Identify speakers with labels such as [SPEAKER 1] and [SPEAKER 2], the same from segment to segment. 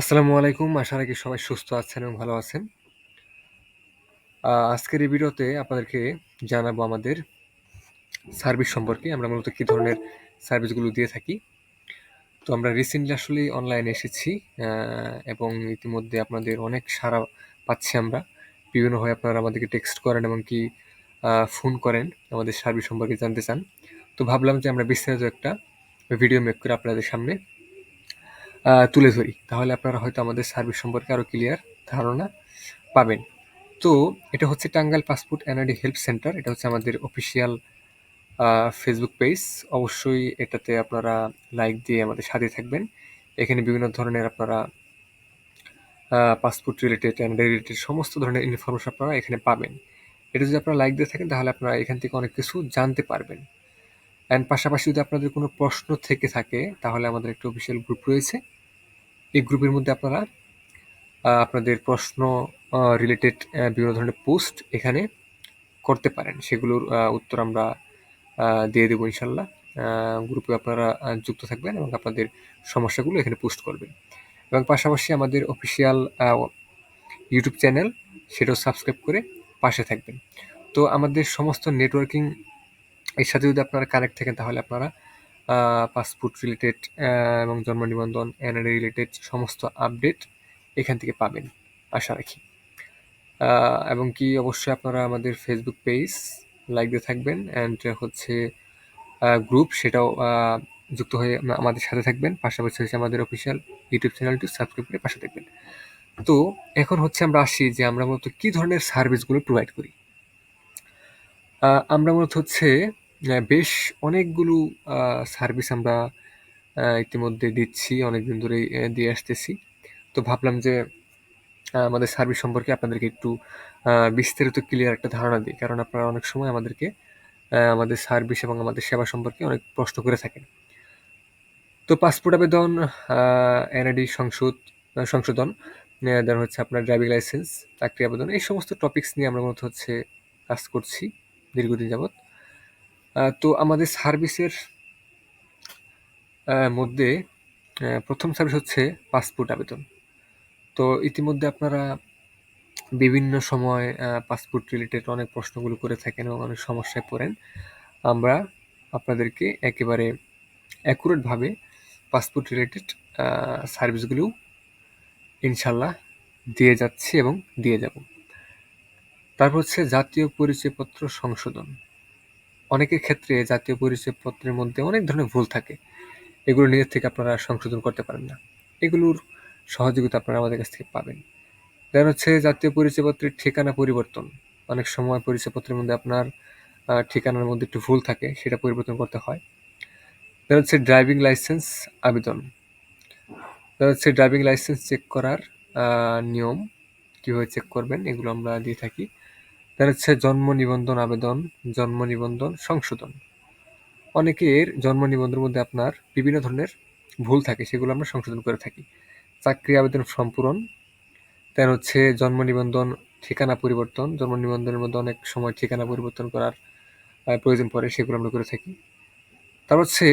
[SPEAKER 1] আসসালামু আলাইকুম। আশা রাখি সবাই সুস্থ আছেন এবং ভালো আছেন। আজকের এই ভিডিওতে আপনাদেরকে জানাব আমাদের সার্ভিস সম্পর্কে। আমরা মূলত কি ধরনের সার্ভিসগুলো দিয়ে থাকি। তো আমরা রিসেন্টলি আসলেই অনলাইনে এসেছি এবং ইতিমধ্যে আপনাদের অনেক সাড়া পাচ্ছি আমরা। বিভিন্নভাবে আপনারা আমাদেরকে টেক্সট করেন এবং কি ফোন করেন আমাদের সার্ভিস সম্পর্কে জানতে চান। তো ভাবলাম যে আমরা বিস্তারিত একটা ভিডিও মেক করে আপনাদের সামনে তুলে ধরি। তাহলে আপনারা হয়তো আমাদের সার্ভিস সম্পর্কে আরও ক্লিয়ার ধারণা পাবেন। তো এটা হচ্ছে Tangail passport NID help centre. এটা হচ্ছে আমাদের অফিসিয়াল ফেসবুক পেজ। অবশ্যই এটাতে আপনারা লাইক দিয়ে আমাদের সাথে থাকবেন। এখানে বিভিন্ন ধরনের আপনারা পাসপোর্ট রিলেটেড, এনআইডি রিলেটেড সমস্ত ধরনের ইনফরমেশন আপনারা এখানে পাবেন। এটা যদি আপনারা লাইক দিয়ে থাকেন তাহলে আপনারা এখান থেকে অনেক কিছু জানতে পারবেন। অ্যান্ড পাশাপাশি যদি আপনাদের কোনো প্রশ্ন থেকে থাকে তাহলে আমাদের একটা অফিসিয়াল গ্রুপ রয়েছে। এই গ্রুপের মধ্যে আপনারা আপনাদের প্রশ্ন রিলেটেড বিভিন্ন ধরনের পোস্ট এখানে করতে পারেন। সেগুলোর উত্তর আমরা দিয়ে দেবো ইনশাল্লাহ। গ্রুপে আপনারা যুক্ত থাকবেন এবং আপনাদের সমস্যাগুলো এখানে পোস্ট করবেন। এবং পাশাপাশি আমাদের অফিসিয়াল ইউটিউব চ্যানেল সেটাও সাবস্ক্রাইব করে পাশে থাকবেন। তো আমাদের সমস্ত নেটওয়ার্কিং এর সাথে যদি আপনারা কানেক্ট থাকেন, তাহলে আপনারা পাসপোর্ট রিলেটেড এবং জন্ম নিবন্ধন, এনআইডি রিলেটেড সমস্ত আপডেট এখান থেকে পাবেন আশা রাখি। এবং কি অবশ্যই আপনারা আমাদের ফেসবুক পেজ লাইক দিয়ে থাকবেন অ্যান্ড হচ্ছে গ্রুপ সেটাও যুক্ত হয়ে আমাদের সাথে থাকবেন। পাশাপাশি হচ্ছে আমাদের অফিসিয়াল ইউটিউব চ্যানেলটি সাবস্ক্রাইব করে পাশে থাকবেন। তো এখন হচ্ছে আমরা আসি যে আমরা মূলত কী ধরনের সার্ভিসগুলো প্রোভাইড করি। আমরা মূলত হচ্ছে অ্যা বেশ অনেকগুলো আ সার্ভিস আমরা আ ইতিমধ্যে দিচ্ছি। অনেকদিন ধরেই দিয়ে আসতেছি। তো ভাবলাম যে আ আমাদের সার্ভিস সম্পর্কে আপনাদেরকে একটু আ বিস্তারিত ক্লিয়ার একটা ধারণা দিই। কারণ আপনারা অনেক সময় আমাদেরকে আ আমাদের সার্ভিস এবং আমাদের সেবা সম্পর্কে অনেক প্রশ্ন করে থাকেন। তো পাসপোর্ট আবেদন, আ এনআইডি সংশোধ আ সংশোধন, অ্যা দেন হচ্ছে আপনার ড্রাইভিং লাইসেন্স, চাকরি আবেদন এই সমস্ত টপিকস নিয়ে আমরা মূলত হচ্ছে কাজ করছি দীর্ঘদিন যাবৎ। তো আমাদের সার্ভিসের মধ্যে প্রথম সার্ভিস হচ্ছে পাসপোর্ট আবেদন। তো ইতিমধ্যে আপনারা বিভিন্ন সময় পাসপোর্ট রিলেটেড অনেক প্রশ্নগুলো করে থাকেন এবং অনেক সমস্যায় পড়েন। আমরা আপনাদেরকে একেবারে অ্যাকুরেট ভাবে পাসপোর্ট রিলেটেড সার্ভিসগুলো ইনশাল্লাহ দিয়ে যাচ্ছি এবং দিয়ে যাব। তারপর হচ্ছে জাতীয় পরিচয়পত্র সংশোধন। অনেকের ক্ষেত্রে জাতীয় পরিচয়পত্রের মধ্যে অনেক ধরনের ভুল থাকে। এগুলো নিজের থেকে আপনারা সংশোধন করতে পারেন না। এগুলোর সহযোগিতা আপনারা আমাদের কাছ থেকে পাবেন। দেন হচ্ছে জাতীয় পরিচয়পত্রের ঠিকানা পরিবর্তন। অনেক সময় পরিচয়পত্রের মধ্যে আপনার ঠিকানার মধ্যে একটু ভুল থাকে, সেটা পরিবর্তন করতে হয়। দেন হচ্ছে ড্রাইভিং লাইসেন্স আবেদন। দেন হচ্ছে ড্রাইভিং লাইসেন্স চেক করার নিয়ম, কীভাবে চেক করবেন এগুলো আমরা দিয়ে থাকি। দেন হচ্ছে জন্ম নিবন্ধন আবেদন, জন্ম নিবন্ধন সংশোধন। অনেকের জন্ম নিবন্ধনের মধ্যে আপনার বিভিন্ন ধরনের ভুল থাকে, সেগুলো আমরা সংশোধন করে থাকি। চাকরি আবেদন ফর্ম পূরণ, দেন হচ্ছে জন্ম নিবন্ধন ঠিকানা পরিবর্তন। জন্ম নিবন্ধনের মধ্যে অনেক সময় ঠিকানা পরিবর্তন করার প্রয়োজন পড়ে, সেগুলো আমরা করে থাকি। তার হচ্ছে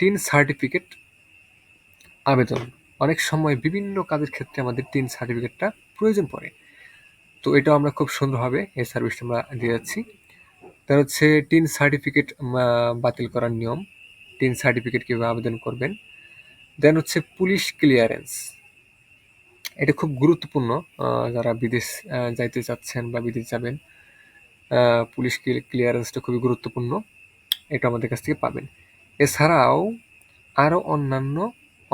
[SPEAKER 1] টিন সার্টিফিকেট আবেদন। অনেক সময় বিভিন্ন কাজের ক্ষেত্রে আমাদের টিন সার্টিফিকেটটা প্রয়োজন পড়ে। তো এটাও আমরা খুব সুন্দরভাবে এই সার্ভিসটা আমরা দিয়ে যাচ্ছি। তার হচ্ছে টিন সার্টিফিকেট বাতিল করার নিয়ম, টিন সার্টিফিকেট কীভাবে আবেদন করবেন। দেন হচ্ছে পুলিশ ক্লিয়ারেন্স। এটা খুব গুরুত্বপূর্ণ যারা বিদেশ যাইতে চাচ্ছেন বা বিদেশ যাবেন। পুলিশ ক্লিয়ারেন্সটা খুবই গুরুত্বপূর্ণ। এটা আমাদের কাছ থেকে পাবেন। এছাড়াও আরও অন্যান্য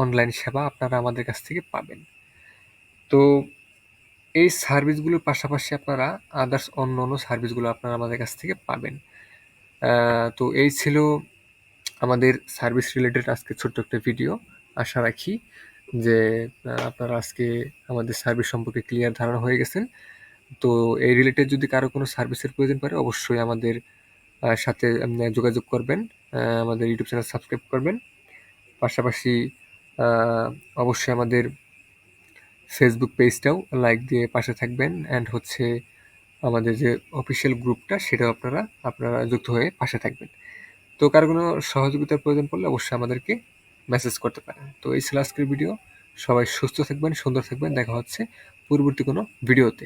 [SPEAKER 1] অনলাইন সেবা আপনারা আমাদের কাছ থেকে পাবেন। তো এই সার্ভিসগুলোর পাশাপাশি আপনারা আদার্স অন্য অন্য সার্ভিসগুলো আপনারা আমাদের কাছ থেকে পাবেন। তো এই ছিল আমাদের সার্ভিস রিলেটেড আজকে ছোট্ট একটা ভিডিও। আশা রাখি যে আপনারা আজকে আমাদের সার্ভিস সম্পর্কে ক্লিয়ার ধারণা হয়ে গেছেন। তো এই রিলেটেড যদি কারও কোনো সার্ভিসের প্রয়োজন পড়ে, অবশ্যই আমাদের সাথে যোগাযোগ করবেন। আমাদের ইউটিউব চ্যানেল সাবস্ক্রাইব করবেন। পাশাপাশি অবশ্যই আমাদের ফেসবুক পেজটাও লাইক দিয়ে পাশে থাকবেন অ্যান্ড হচ্ছে আমাদের যে অফিসিয়াল গ্রুপটা সেটাও আপনারা আপনারা যুক্ত হয়ে পাশে থাকবেন। তো কারও কোনো সহযোগিতার প্রয়োজন পড়লে অবশ্যই আমাদেরকে মেসেজ করতে পারেন। তো এই ছিল আজকের ভিডিও। সবাই সুস্থ থাকবেন, সুন্দর থাকবেন দেখা হচ্ছে পরবর্তী কোনো ভিডিওতে